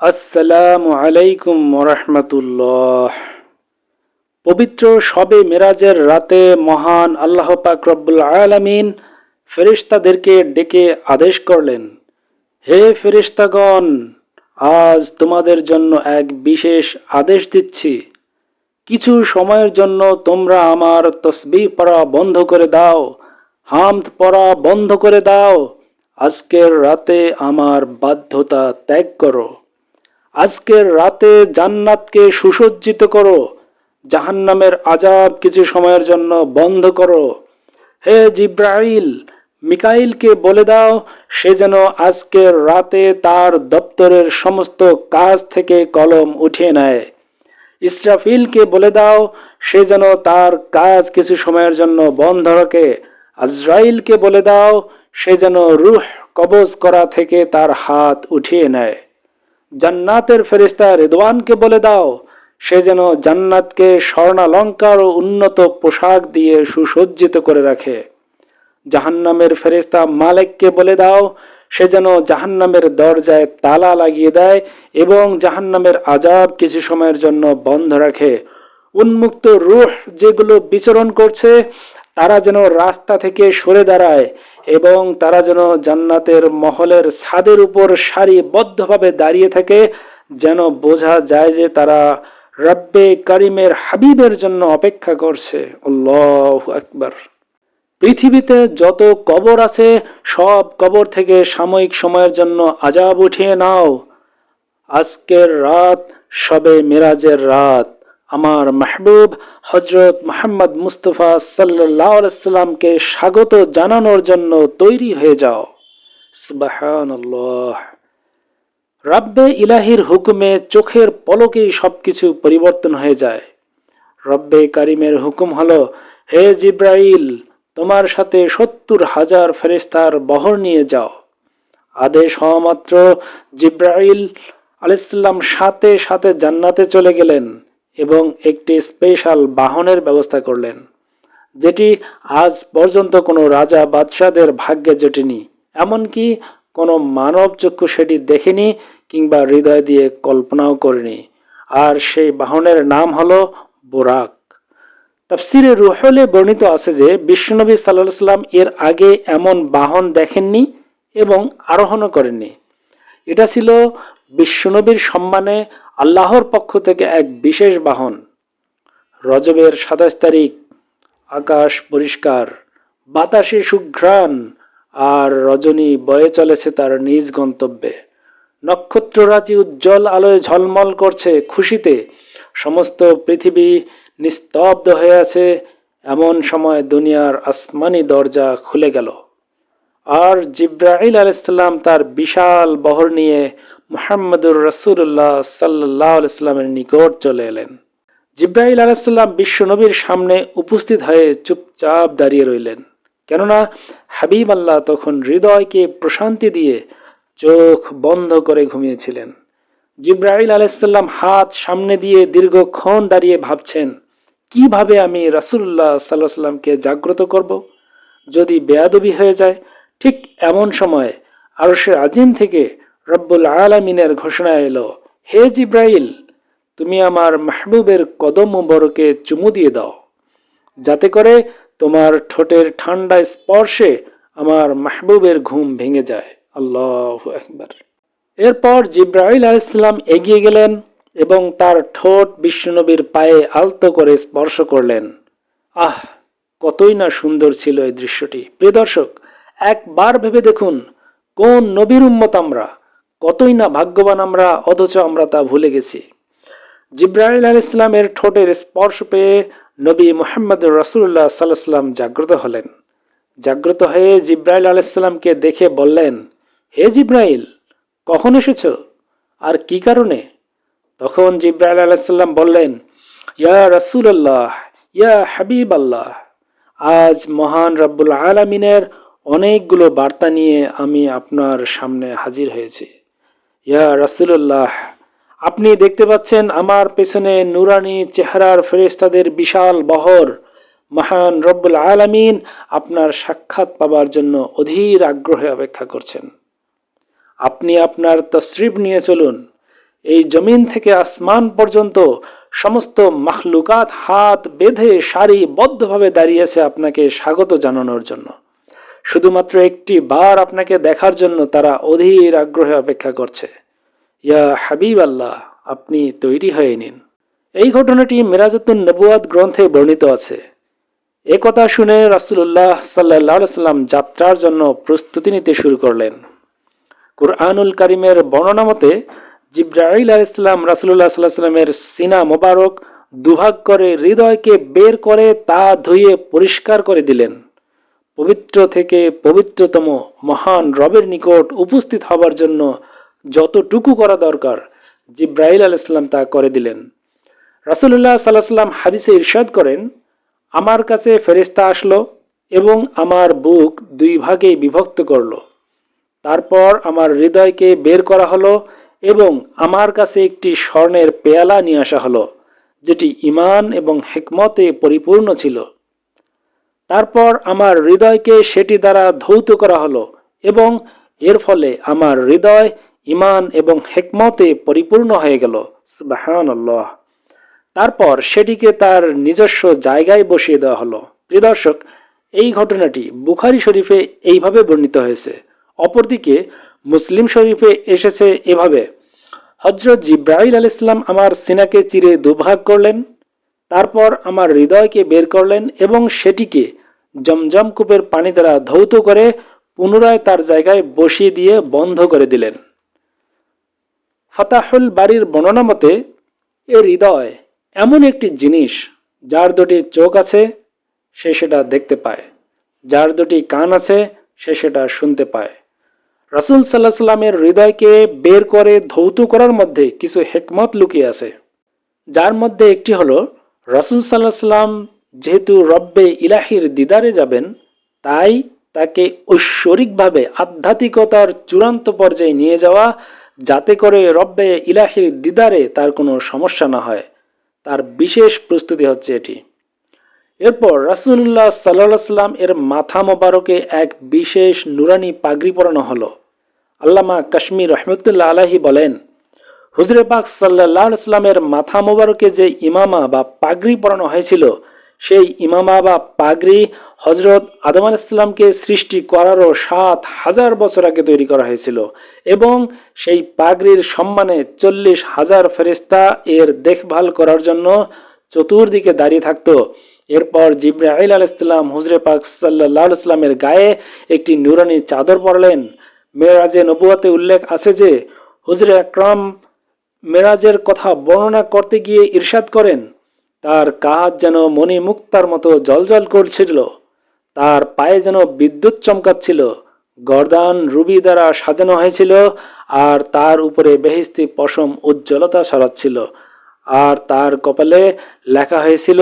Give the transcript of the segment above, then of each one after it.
আসসালামু আলাইকুম রহমতুল্লাহ পবিত্র শবে মেরাজের রাতে মহান আল্লাহ পাক রব্বুল আলামিন ফেরিস্তাদেরকে ডেকে আদেশ করলেন, হে ফেরিস্তাগণ আজ তোমাদের জন্য এক বিশেষ আদেশ দিচ্ছি। কিছু সময়ের জন্য তোমরা আমার তসবি পড়া বন্ধ করে দাও, হামদ পড়া বন্ধ করে দাও। আজকের রাতে আমার বাধ্যতা ত্যাগ করো। আজকের রাতে জান্নাতকে সুসজ্জিত করো, জাহান্নামের আজাব কিছু সময়ের জন্য বন্ধ করো। হে জিব্রাইল, মিকাইলকে বলে দাও, সে যেন আজকের রাতে তার দপ্তরের সমস্ত কাজ থেকে কলম উঠিয়ে নেয়। ইসরাফিলকে বলে দাও, সে যেন তার কাজ কিছু সময়ের জন্য বন্ধ রাখে। আজরাইলকে বলে দাও, সে যেন রুহ কবজ করা থেকে তার হাত উঠিয়ে নেয়। জান্নাতের ফেরিস্তা রেদওয়ানকে বলে দাও, সে যেন জান্নাতকে স্বর্ণালঙ্কার ও উন্নত পোশাক দিয়ে সুসজ্জিত করে রাখে। জাহান্নামের ফেরিস্তা মালেককে বলে দাও, সে যেন জাহান্নামের দরজায় তালা লাগিয়ে দেয় এবং জাহান্নামের আজাব কিছু সময়ের জন্য বন্ধ রাখে। উন্মুক্ত রুহ যেগুলো বিচরণ করছে, তারা যেন রাস্তা থেকে সরে দাঁড়ায়। এবং তারা যেন জান্নাতের মহলের ছাদের উপর সারিবদ্ধভাবে দাঁড়িয়ে থাকে, যেন বোঝা যায় যে তারা রব্বে করিমের হাবিবের জন্য অপেক্ষা করছে। আল্লাহ আকবার। পৃথিবীতে যত কবর আছে, সব কবর থেকে সাময়িক সময়ের জন্য আজাব উঠিয়ে নাও। আজকের রাত সবে মিরাজের রাত। আমার মাহবুব হজরত মোহাম্মদ মুস্তফা সাল্লাহ সাল্লামকে স্বাগত জানানোর জন্য তৈরি হয়ে যাও। রাব্বে ইলাহির হুকুমে চোখের পলকেই সবকিছু পরিবর্তন হয়ে যায়। রব্বে কারিমের হুকুম হলো, হে জিব্রাইল, তোমার সাথে সত্তর হাজার ফেরেস্তার বহর নিয়ে যাও। আদেশ হওয়া মাত্র জিব্রাইল আলাইসাল্লাম সাথে সাথে জান্নাতে চলে গেলেন। এবং একটি স্পেশাল বাহনের ব্যবস্থা করলেন, যেটি আজ পর্যন্ত কোনো রাজা বাদশাদের ভাগ্যে জটেনি, এমনকি কোনো মানব চক্ষু সেটি দেখেনি কিংবা হৃদয় দিয়ে কল্পনাও করেনি। আর সেই বাহনের নাম হলো বোরাক। তাফসিরে রুহলে বর্ণিত আছে যে বিশ্বনবী সাল্লাহ সাল্লাম এর আগে এমন বাহন দেখেননি এবং আরোহণও করেননি। এটা ছিল বিশ্বনবীর সম্মানে আল্লাহর পক্ষ থেকে এক বিশেষ বাহন, রজবের সাতাশ তারিখ, আকাশ পরিষ্কার, বাতাসে সুঘ্রাণ, আর রজনী বয়ে চলেছে তার নিজ গন্তব্যে। নক্ষত্ররাজি উজ্জ্বল আলোয় ঝলমল করছে খুশিতে। সমস্ত পৃথিবী নিস্তব্ধ হয়ে আছে। এমন সময় দুনিয়ার আসমানি দরজা খুলে গেল। আর জিব্রাহিল আলাইসাল্লাম তার বিশাল বহর নিয়ে মোহাম্মদুর রসুল্লাহ সাল্লাহ ইসলামের নিকট চলে এলেন। জিব্রাহিল আলাইসাল্লাম বিশ্বনবীর সামনে উপস্থিত হয়ে চুপচাপ দাঁড়িয়ে রইলেন। কেননা হাবিব আল্লাহ তখন হৃদয়কে প্রশান্তি দিয়ে চোখ বন্ধ করে ঘুমিয়েছিলেন। জিব্রাহিল আলাইসাল্লাম হাত সামনে দিয়ে দীর্ঘক্ষণ দাঁড়িয়ে ভাবছেন, কীভাবে আমি রাসুল্লাহ সাল্লাহ সাল্লামকে জাগ্রত করব? যদি বেয়াদবি হয়ে যায়, ঠিক এমন সময় আরও সে আজিম থেকে রব্বুল আলমিনের ঘোষণা এলো, হে জিব্রাইল, তুমি আমার মাহবুবের কদম বড়কে চুমু দিয়ে দাও। যাতে করে তোমার ঠোঁটের ঠান্ডা স্পর্শে আমার মাহবুবের ঘুম ভেঙে যায়। আল্লাহ একবার এরপর জিব্রাইল আলাইসাল্লাম এগিয়ে গেলেন এবং তার ঠোঁট বিশ্বনবীর পায়ে আলতো করে স্পর্শ করলেন। আহ, কতই না সুন্দর ছিল এই দৃশ্যটি। প্রিয় দর্শক, একবার ভেবে দেখুন, কোন নবীর উম্মত আমরা? কতই না ভাগ্যবান আমরা, অথচ আমরা তা ভুলে গেছি। জিব্রাহিল আল ইসলামের ঠোঁটের স্পর্শ পেয়ে নবী মোহাম্মদ রসুল্লাহ সাল্লাম জাগ্রত হলেন। জাগ্রত হয়ে জিব্রাইল আলাইসাল্লামকে দেখে বললেন, হে জিব্রাইল, কখন এসেছ? আর কি কারণে? তখন জিব্রাইল আলাইসাল্লাম বললেন, ইয়া রসুল্লাহ ইয়া হাবিব আল্লাহ আজ মহান রব্বুল আলমিনের অনেকগুলো বার্তা নিয়ে আমি আপনার সামনে হাজির হয়েছি। ইয়া রাসুল্লাহ আপনি দেখতে পাচ্ছেন আমার পেছনে নুরানি চেহারার ফেরেস্তাদের বিশাল বহর। মহান রব্বুল আলমিন আপনার সাক্ষাৎ পাবার জন্য অধীর আগ্রহে অপেক্ষা করছেন। আপনি আপনার তসরিফ নিয়ে চলুন। এই জমিন থেকে আসমান পর্যন্ত সমস্ত মাখলুকাত হাত বেঁধে সারিবদ্ধভাবে দাঁড়িয়েছে আপনাকে স্বাগত জানানোর জন্য। শুধুমাত্র একটি বার আপনাকে দেখার জন্য তারা অধীর আগ্রহে অপেক্ষা করছে। ইয়া হাবিব আল্লাহ আপনি তৈরি হয়ে নিন। এই ঘটনাটি মিরাজাতুন নবুয়াদ গ্রন্থে বর্ণিত আছে। এ কথা শুনে রাসুল্লাহ সাল্লাহ সাল্লাম যাত্রার জন্য প্রস্তুতি নিতে শুরু করলেন। কুরআনুল কারিমের বর্ণনা মতে, জিব্রাইল আল ইসলাম রাসুল্লাহ সাল্লাহ সাল্লামের সিনা মোবারক দুভাগ করে হৃদয়কে বের করে তা ধুয়ে পরিষ্কার করে দিলেন। পবিত্র থেকে পবিত্রতম মহান রবের নিকট উপস্থিত হবার জন্য যতটুকু করা দরকার, জিব্রাইল আল ইসলাম তা করে দিলেন। রাসুল্লাহ সাল্লাহ সাল্লাম হাদিসে ইরশাদ করেন, আমার কাছে ফেরিস্তা আসলো এবং আমার বুক দুই ভাগে বিভক্ত করল। তারপর আমার হৃদয়কে বের করা হলো এবং আমার কাছে একটি স্বর্ণের পেয়ালা নিয়ে আসা হলো, যেটি ইমান এবং হেকমতে পরিপূর্ণ ছিল। তারপর আমার হৃদয়কে সেটি দ্বারা ধৌত করা হলো এবং এর ফলে আমার হৃদয় ইমান এবং হেকমতে পরিপূর্ণ হয়ে গেল। সুবাহান তারপর সেটিকে তার নিজস্ব জায়গায় বসিয়ে দেওয়া হলো। প্রিদর্শক এই ঘটনাটি বুখারি শরীফে এইভাবে বর্ণিত হয়েছে। অপরদিকে মুসলিম শরীফে এসেছে এভাবে হজরত জিব্রাহিল আল ইসলাম আমার সিনাকে চিরে দুভাগ করলেন, তারপর আমার হৃদয়কে বের করলেন এবং সেটিকে জমজম কূপের পানি দ্বারা ধৌত করে, পুনরায় তার জায়গায় বসিয়ে দিয়ে বন্ধ করে দিলেন। ফতাহুল বাড়ির বর্ণনা মতে, এ হৃদয় এমন একটি জিনিস যার দুটি চোখ আছে, সে সেটা দেখতে পায়। যার দুটি কান আছে, সে সেটা শুনতে পায়। রাসুল সাল্লাহ সাল্লামের হৃদয়কে বের করে ধৌত করার মধ্যে কিছু হেকমত লুকিয়ে আছে। যার মধ্যে একটি হলো, রাসুল সাল্লাহ সাল্লাম যেহেতু রব্বে ইলাহির দিদারে যাবেন, তাই তাকে ঐশ্বরিকভাবে আধ্যাত্মিকতার চূড়ান্ত পর্যায়ে নিয়ে যাওয়া, যাতে করে রব্বে ইলাহির দিদারে তার কোনো সমস্যা না হয়। তার বিশেষ প্রস্তুতি হচ্ছে এটি। এরপর রাসুল্লাহ সাল্লাহ সাল্লাম এর মাথা মোবারকে এক বিশেষ নুরানি পাগড়ি পরানো হলো। আল্লামা কাশ্মীর রহমতুল্লাহ আলাহি বলেন, হুজরে পাক সাল্লাহ ইসলামের মাথা মোবারকে যে ইমামা বা পাগড়ি পরানো হয়েছিল সেই ইমামা বা পাগড়ি হজরত আদম ইসলামকে সৃষ্টি করারও সাত হাজার বছর আগে তৈরি করা হয়েছিল এবং সেই পাগড়ির সম্মানে চল্লিশ হাজার ফেরিস্তা এর দেখভাল করার জন্য চতুর্দিকে দাঁড়িয়ে থাকতো। এরপর জিব্রাহিল আল ইসলাম হুজরে পাক সাল্লাহ ইসলামের গায়ে একটি নুরানি চাদর পরলেন। মেরাজে নবুয়াতে উল্লেখ আছে যে, হুজরে আকরাম মেরাজের কথা বর্ণনা করতে গিয়ে ইরশাদ করেন। তার কাজ যেন মণি মুক্তার মতো জলজল করছিল, তার পায়ে যেন বিদ্যুৎ চমকাচ্ছিল, গরদান রুবি দ্বারা সাজানো হয়েছিল আর তার উপরে বেহিস্তি পশম উজ্জ্বলতা ছড়াচ্ছিল আর তার কপালে লেখা হয়েছিল,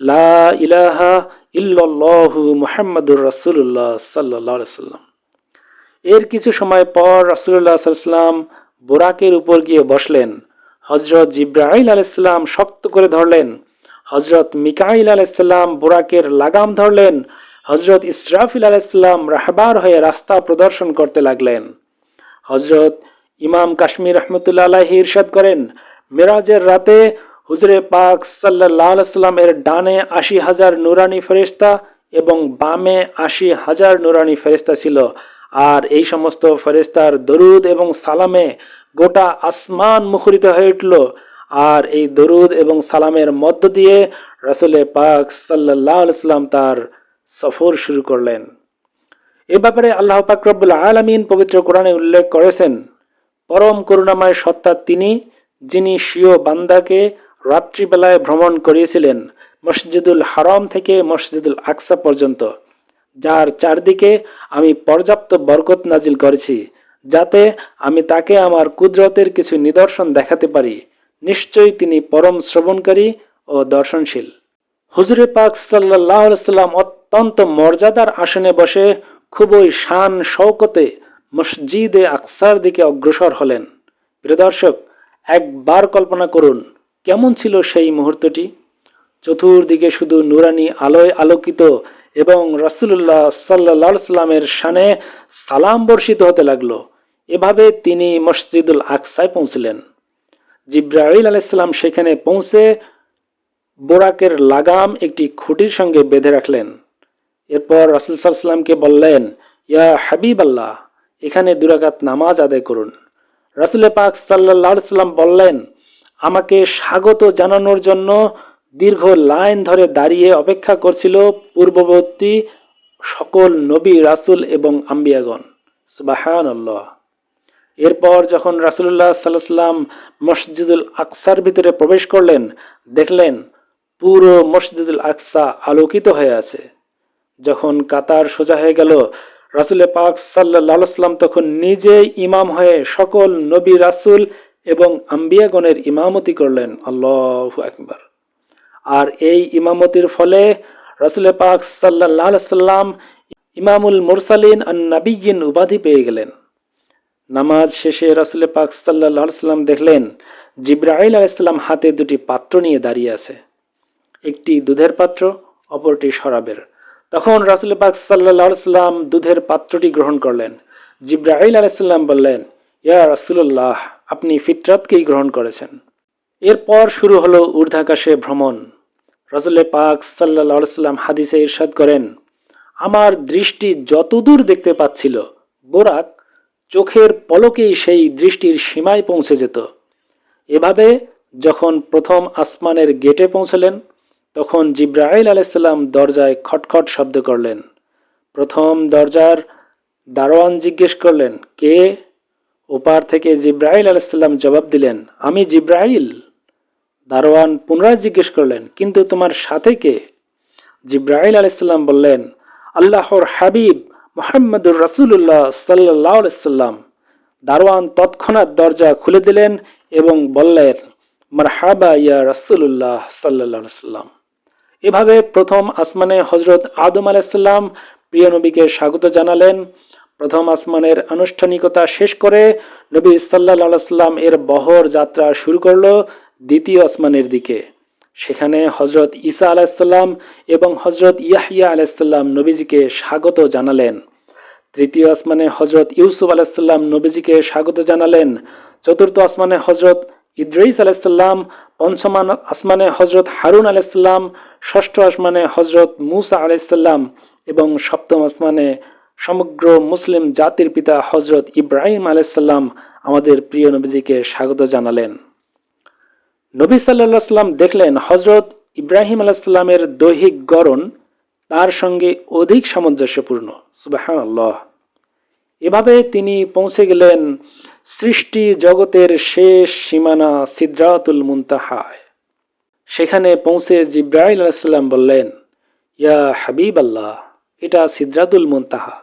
লা ইলাহা ইল্লাল্লাহু মুহাম্মাদুর রাসূলুল্লাহ সাল্লাল্লাহু সাল্লাম। এর কিছু সময় পর রাসূলুল্লাহ সাল্লাম বোরাকের উপর গিয়ে বসলেন। হজরত জিব্রাহিল আলাইসাল্লাম শক্ত করে ধরলেন। হজরত মিকাইল আলাইসাল্লাম বোরাকের লাগাম ধরলেন। হজরত ইসরাফিল আলাইসাল্লাম রাহবার হয়ে রাস্তা প্রদর্শন করতে লাগলেন। হজরত ইমাম কাশ্মীর রহমতুল্লা আলাহি ইরশাদ করেন, মেরাজের রাতে হুজরে পাক সাল্লাহ সাল্লামের ডানে আশি হাজার নুরানি ফেরিস্তা এবং বামে আশি হাজার নুরানি ফেরিস্তা ছিল। আর এই সমস্ত ফেরিস্তার দরুদ এবং সালামে গোটা আসমান মুখরিত হয়ে উঠল। আর এই দরুদ এবং সালামের মধ্য দিয়ে রসুলে পাক সাল্লাহ ইসলাম তার সফর শুরু করলেন। এ ব্যাপারে আল্লাহ পাক রব্বুল আলমিন পবিত্র কোরআনে উল্লেখ করেছেন, পরম করুণাময় সত্তা তিনি, যিনি স্বীয় বান্দাকে রাত্রিবেলায় ভ্রমণ করিয়েছিলেন মসজিদুল হারম থেকে মসজিদুল আকসা পর্যন্ত, যার চারদিকে আমি পর্যাপ্ত বরকত নাজিল করেছি, যাতে আমি তাকে আমার কুদরতের কিছু নিদর্শন দেখাতে পারি। নিশ্চয়ই তিনি পরম শ্রবণকারী ও দর্শনশীল। হুজুরে পাক সাল্লাহ সাল্লাম অত্যন্ত মর্যাদার আসনে বসে খুবই শান শৌকতে মসজিদে আকসার দিকে অগ্রসর হলেন। প্রিয়দর্শক একবার কল্পনা করুন, কেমন ছিল সেই মুহূর্তটি? চতুর্দিকে শুধু নুরানি আলোয় আলোকিত এবং রাসুল্লাহ সাল্লা সাল্লামের সানে সালাম বর্ষিত হতে লাগল। এভাবে তিনি মসজিদুল আকসায় পৌঁছলেন। জিব্রাইল আলাইসাল্লাম সেখানে পৌঁছে বোরাকের লাগাম একটি খুঁটির সঙ্গে বেঁধে রাখলেন। এরপর রাসুল সাল্লামকে বললেন, ইয়া হাবিব আল্লাহ এখানে দুরাকাত নামাজ আদায় করুন। রাসুল পাক সাল্লাহ সাল্লাম বললেন, আমাকে স্বাগত জানানোর জন্য দীর্ঘ লাইন ধরে দাঁড়িয়ে অপেক্ষা করছিল পূর্ববর্তী সকল নবী, রাসুল এবং আম্বিয়াগণ। সুবাহান আল্লাহ এরপর যখন রাসুল্লাহ সাল্লাম মসজিদুল আকসার ভিতরে প্রবেশ করলেন, দেখলেন পুরো মসজিদুল আকসা আলোকিত হয়ে আছে। যখন কাতার সোজা হয়ে গেল, রাসুল পাক সাল্লাহ সাল্লাম তখন নিজেই ইমাম হয়ে সকল নবী রাসুল এবং আম্বিয়াগণের ইমামতি করলেন। আল্লাহ একবার আর এই ইমামতির ফলে রাসুল পাক সাল্লাহ সাল্লাম ইমামুল মুরসালিন আর নাবিগিন উপাধি পেয়ে গেলেন। নামাজ শেষে রাসুল পাক সাল্লাহ সাল্লাম দেখলেন, জিব্রাইল আলাইসাল্লাম হাতে দুটি পাত্র নিয়ে দাঁড়িয়ে আছে। একটি দুধের পাত্র, অপরটি শরাবের। তখন রাসুল পাক সাল্লাহ সাল্লাম দুধের পাত্রটি গ্রহণ করলেন। জিব্রাইল আলাইসাল্লাম বললেন, ইয়া রাসুল্লাহ আপনি ফিতরাতকেই গ্রহণ করেছেন। এরপর শুরু হলো ঊর্ধ্বাকাশে ভ্রমণ। রসুল পাক সাল্লাহ সাল্লাম হাদিসে ইরশাদ করেন, আমার দৃষ্টি যতদূর দেখতে পাচ্ছিল, বোরাক চোখের পলকেই সেই দৃষ্টির সীমায় পৌঁছে যেত। এভাবে যখন প্রথম আসমানের গেটে পৌঁছলেন, তখন জিব্রাইল আলাইসাল্লাম দরজায় খটখট শব্দ করলেন। প্রথম দরজার দারোয়ান জিজ্ঞেস করলেন, কে? ওপার থেকে জিব্রাইল আলাইসাল্লাম জবাব দিলেন, আমি জিব্রাইল। দারোয়ান পুনরায় জিজ্ঞেস করলেন, কিন্তু তোমার সাথে কে? জিব্রাইল আলাইসাল্লাম বললেন, আল্লাহর হাবিব। মোহাম্মদুর রাসুল্লাহ সাল্লাহ সাল্লাম দারোয়ান তৎক্ষণাৎ দরজা খুলে দিলেন এবং বললেন, মারহাবা ইয়া রাসুল্লাহ সাল্লাহ সাল্লাম। এভাবে প্রথম আসমানে হজরত আদম আলাইসাল্লাম প্রিয় নবীকে স্বাগত জানালেন। প্রথম আসমানের আনুষ্ঠানিকতা শেষ করে নবী সাল্লাহ সাল্লাম এর বহর যাত্রা শুরু করল দ্বিতীয় আসমানের দিকে। সেখানে হজরত ঈসা আলাইসাল্লাম এবং হজরত ইয়াহিয়া আলাইসাল্লাম নবীজিকে স্বাগত জানালেন। তৃতীয় আসমানে হজরত ইউসুফ আলাইসাল্লাম নবীজিকে স্বাগত জানালেন। চতুর্থ আসমানে হজরত ইদ্রিস আলাইসাল্লাম পঞ্চম আসমানে হজরত হারুন আলাইসাল্লাম ষষ্ঠ আসমানে হজরত মুসা আলাইসাল্লাম এবং সপ্তম আসমানে সমগ্র মুসলিম জাতির পিতা হজরত ইব্রাহিম আলাইসাল্লাম আমাদের প্রিয় নবীজিকে স্বাগত জানালেন। নবী সাল্লাহ সাল্লাম দেখলেন হজরত ইব্রাহিম আলাহিসাল্লামের দৈহিক গড়ন তার সঙ্গে অধিক সামঞ্জস্যপূর্ণ। সুবাহান আল্লাহ এভাবে তিনি পৌঁছে গেলেন সৃষ্টি জগতের শেষ সীমানা সিদ্রাতুল মুন্তাহায়। সেখানে পৌঁছে জিব্রাইল আলাইসাল্লাম বললেন, ইয়া হাবিব আল্লাহ এটা সিদ্রাতুল মুন্তাহা।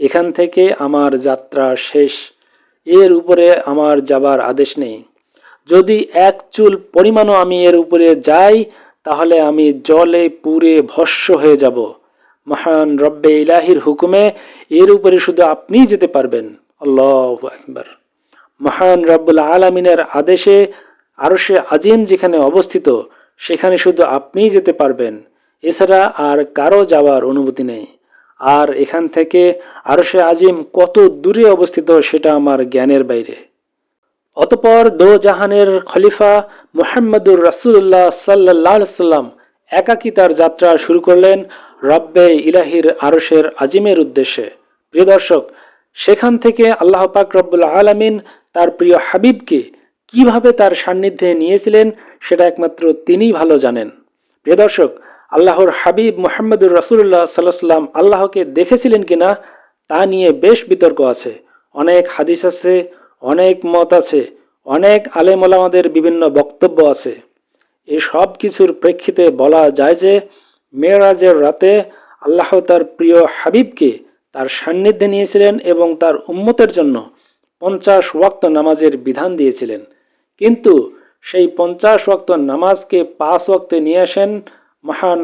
এখান থেকে আমার যাত্রা শেষ। এর উপরে আমার যাবার আদেশ নেই। যদি এক চুল পরিমাণও আমি এর উপরে যাই, তাহলে আমি জলে পুরে ভস্য হয়ে যাব। মহান রব্বে ইলাহির হুকুমে এর উপরে শুধু আপনিই যেতে পারবেন। আল্লাহ একবার মহান রব্বুল আলমিনের আদেশে আরও সে আজিম যেখানে অবস্থিত, সেখানে শুধু আপনিই যেতে পারবেন। এছাড়া আর কারও যাওয়ার অনুমতি নেই। আর এখান থেকে আরও সে আজিম কত দূরে অবস্থিত সেটা আমার জ্ঞানের বাইরে। অতপর দো জাহানের খলিফা মোহাম্মদুর রাসুল্লাহ সাল্লাহ সাল্লাম একাকি তার যাত্রা শুরু করলেন রব্বে ইলাহির আরশের আজিমের উদ্দেশ্যে। প্রিয় দর্শক, সেখান থেকে আল্লাহ পাক রব্বুল আলমিন তার প্রিয় হাবিবকে কীভাবে তার সান্নিধ্যে নিয়েছিলেন সেটা একমাত্র তিনিই ভালো জানেন। প্রিয় দর্শক, আল্লাহর হাবিব মোহাম্মদুর রাসুল্লাহ সাল্লাহ সাল্লাম আল্লাহকে দেখেছিলেন কিনা তা নিয়ে বেশ বিতর্ক আছে। অনেক হাদিস আছে অনেক মত আছে, অনেক আলেম ওলামাদের বিভিন্ন বক্তব্য আছে। এই সব কিছুর প্রেক্ষিতে বলা যায় যে, মেয়েরাজের রাতে আল্লাহ তার প্রিয় হাবিবকে তার সান্নিধ্যে নিয়েছিলেন এবং তার উম্মতের জন্য পঞ্চাশ ওয়াক্ত নামাজের বিধান দিয়েছিলেন। কিন্তু সেই পঞ্চাশ ওয়াক্ত নামাজকে পাঁচ ওয়াক্তে নিয়ে আসেন মহান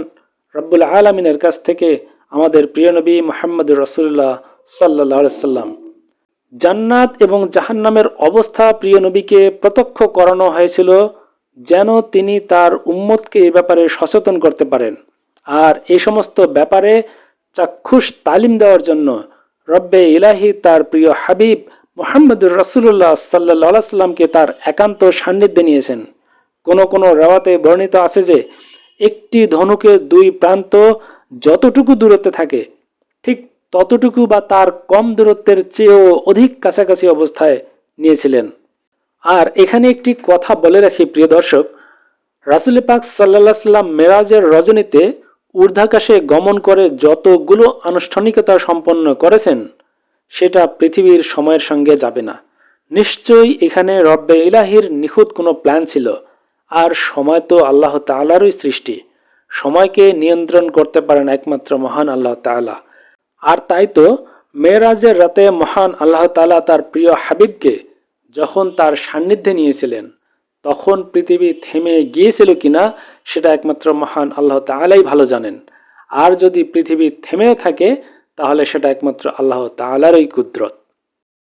রব্বুল আলমিনের কাছ থেকে আমাদের প্রিয় নবী মোহাম্মদ রসুল্লাহ সাল্লাহ সাল্লাম। জান্নাত এবং জাহান্নামের অবস্থা প্রিয় নবীকে প্রত্যক্ষ করানো হয়েছিল যেন তিনি তার উম্মতকে এ ব্যাপারে সচেতন করতে পারেন। আর এই সমস্ত ব্যাপারে চাক্ষুষ তালিম দেওয়ার জন্য রব্বে ইলাহি তার প্রিয় হাবিব মোহাম্মদুর রাসুল্লাহ সাল্লাহ সাল্লামকে তার একান্ত সান্নিধ্যে নিয়েছেন। কোনো কোনো রেওয়াতে বর্ণিত আছে যে, একটি ধনুকের দুই প্রান্ত যতটুকু দূরত্বে থাকে, ঠিক ততটুকু বা তার কম দূরত্বের চেয়েও অধিক কাছাকাছি অবস্থায় নিয়েছিলেন। আর এখানে একটি কথা বলে রাখি, প্রিয় দর্শক। রাসুল পাক সাল্লাহ সাল্লাম মেরাজের রজনীতে ঊর্ধ্বাকাশে গমন করে যতগুলো আনুষ্ঠানিকতা সম্পন্ন করেছেন, সেটা পৃথিবীর সময়ের সঙ্গে যাবে না। নিশ্চয়ই এখানে রব্বে ইলাহির নিখুঁত কোনো প্ল্যান ছিল। আর সময় তো আল্লাহ তাআলারই সৃষ্টি। সময়কে নিয়ন্ত্রণ করতে পারেন একমাত্র মহান আল্লাহ তাআলা। আর তাই তো মেয়েরাজের রাতে মহান আল্লাহ তালা তার প্রিয় হাবিবকে যখন তার সান্নিধ্যে নিয়েছিলেন, তখন পৃথিবী থেমে গিয়েছিল কিনা সেটা একমাত্র মহান আল্লাহ তালাই ভালো জানেন। আর যদি পৃথিবী থেমেও থাকে, তাহলে সেটা একমাত্র আল্লাহ তালারই কুদরত।